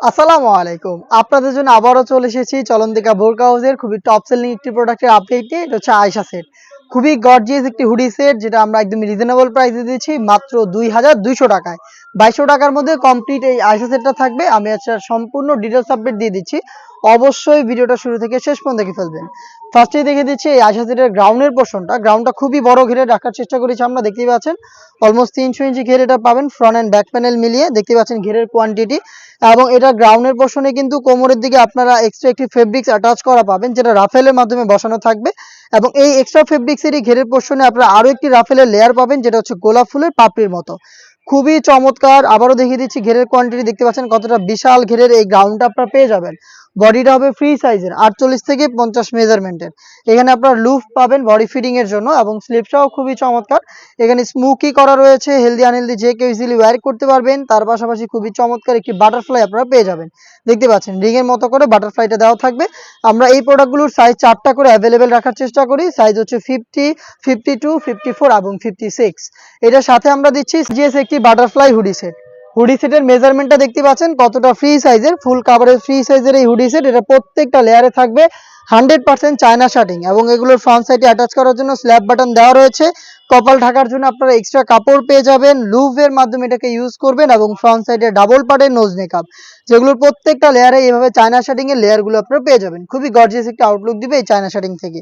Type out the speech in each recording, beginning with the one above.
আসসালামু আলাইকুম। আপনাদের জন্য আবারও চলে এসেছি চলন্তিকা বোরকা হাউসের খুবই টপ সেলিং একটি প্রোডাক্টের আপডেট এটা হচ্ছে আয়সা সেট খুবই গর্জিয়াস একটি হুডি সেট যেটা আমরা একদম রিজনেবল প্রাইসে দিচ্ছি মাত্র দুই হাজার দুইশো টাকায়। বাইশশো টাকার মধ্যে কমপ্লিট এই আয়সা সেটটা থাকবে। আমি আচ্ছা সম্পূর্ণ ডিটেলস আপডেট দিয়ে দিচ্ছি। অবশ্যই ভিডিওটা শুরু থেকে শেষ পর্যন্ত দেখে ফেলবেন। ফার্স্টেই দেখে দিচ্ছি এই আয়সা সেটের গ্রাউন্ডের পোর্শনটা গ্রাউন্ডটা খুবই বড় ঘিরে রাখার চেষ্টা করেছি আমরা, দেখতেই পাচ্ছেন। অলমোস্ট তিনশো ইঞ্চি ঘের এটা পাবেন ফ্রন্ট অ্যান্ড ব্যাক প্যানেল মিলিয়ে। দেখতে পাচ্ছেন ঘেরের কোয়ান্টিটি এবং এটা গ্রাউন্ডের পোর্শনে কিন্তু কোমরের দিকে আপনারা এক্সট্রা একটি ফেব্রিক্স অ্যাটাচ করা পাবেন, যেটা রাফেলের মাধ্যমে বসানো থাকবে। এবং এই এক্সট্রা ফেব্রিক্সেরই ঘেরের পোর্শনে আপনারা আরও একটি রাফেলের লেয়ার পাবেন, যেটা হচ্ছে গোলাপ ফুলের পাপড়ির মতো। খুবই চমৎকার। আবারও দেখিয়ে দিচ্ছি ঘেরের কোয়ান্টিটি দেখতে পাচ্ছেন কতটা বিশাল ঘেরের এই গ্রাউন্ডটা আপনারা পেয়ে যাবেন। বডিটা হবে ফ্রি সাইজের আটচল্লিশ থেকে পঞ্চাশ মেজারমেন্টের এখানে আপনার লুফ পাবেন বডি এর জন্য এবং স্লিপটাও খুবই চমৎকার। এখানে স্মুকি করা রয়েছে হেলদি আনহেলদি যে কেউ ইজিলি ওয়্যার করতে পারবেন, তার পাশাপাশি খুবই চমৎকার একটি বাটারফ্লাই আপনারা পেয়ে যাবেন। দেখতে পাচ্ছেন রিং এর মতো করে বাটারফ্লাইটা দেওয়া থাকবে। আমরা এই প্রোডাক্টগুলোর সাইজ চারটা করে অ্যাভেলেবেল রাখার চেষ্টা করি। সাইজ হচ্ছে fifty fifty two fifty four এবং ফিফটি সিক্স এটার সাথে আমরা দিচ্ছি জিএস একটি বাটারফ্লাই হুডি সেট হুডি সেটের মেজারমেন্টটা দেখতে পাচ্ছেন কতটা ফ্রি সাইজের ফুল কাভারেজ ফ্রি সাইজের এই হুডি সেট এটা প্রত্যেকটা লেয়ারে থাকবে। হান্ড্রেড পার্সেন্ট চায়না শার্টিং এবং এগুলোর ফ্রন্ট সাইডে অ্যাটাচ করার জন্য স্ল্যাব বাটন দেওয়া রয়েছে। কপাল ঢাকার জন্য আপনারা এক্সট্রা কাপড় পেয়ে যাবেন। লুভের মাধ্যমে এটাকে ইউজ করবেন এবং ফ্রন্ট সাইডে ডাবল পার্টের নোজ মেকআপ যেগুলোর প্রত্যেকটা লেয়ারে এইভাবে চায়না শার্টিং এর লেয়ারগুলো আপনারা পেয়ে যাবেন। খুবই গর্জিয়াস একটা আউটলুক দিবে এই চায়না শার্টিং থেকে।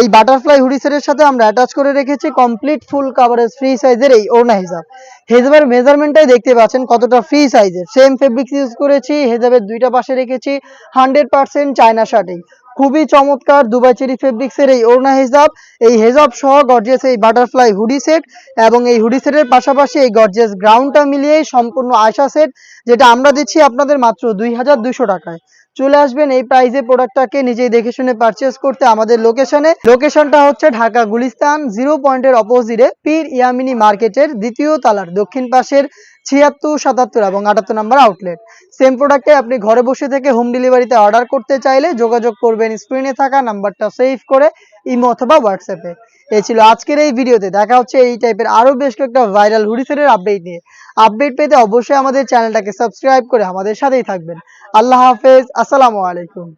এই বাটারফ্লাই হুডি সেটের সাথে আমরা অ্যাটাচ করে রেখেছি কমপ্লিট ফুল কাভারেজ ফ্রি সাইজের এই ওড়না হিসাব হেজাবের মেজারমেন্টটাই দেখতে পাচ্ছেন কতটা ফ্রি সাইজের সেম ফেব্রিক্স ইউজ করেছি, হেজাবের দুইটা পাশে রেখেছি, হান্ড্রেড পার্সেন্ট চায়না শার্টিং। খুবই চমৎকার দুবাই চেরি ফেব্রিক্সের এই ওড়না হেজাব। এই হেজাব সহ গর্জিয়াস এই বাটারফ্লাই হুডি সেট এবং এই হুডি সেটের পাশাপাশি এই গর্জিয়াস গ্রাউন্ডটা মিলিয়ে সম্পূর্ণ আয়সা সেট যেটা আমরা দিচ্ছি আপনাদের মাত্র দুই হাজার দুইশো টাকায়। চলে আসবেন এই প্রাইজে প্রোডাক্টটাকে নিজেই দেখে শুনে পারচেস করতে আমাদের লোকেশনে লোকেশনটা হচ্ছে ঢাকা গুলিস্তান জিরো পয়েন্টের অপোজিটে পীর ইয়ামিনী মার্কেটের দ্বিতীয় তালার দক্ষিণ পাশের ছিয়াত্তর, সাতাত্তর এবং আটাত্তর নাম্বার আউটলেট সেম প্রোডাক্টে আপনি ঘরে বসে থেকে হোম ডেলিভারিতে অর্ডার করতে চাইলে যোগাযোগ করবেন স্ক্রিনে থাকা নাম্বারটা সেভ করে ইমো অথবা হোয়াটসঅ্যাপে এই ছিল আজকের এই ভিডিওতে। দেখা হচ্ছে এই টাইপের আরও বেশ কয়েকটা ভাইরাল হুডিসেলের আপডেট নিয়ে। আপডেট পেতে অবশ্যই আমাদের চ্যানেলটাকে সাবস্ক্রাইব করে আমাদের সাথেই থাকবেন। আল্লাহ হাফেজ। আসসালামু আলাইকুম।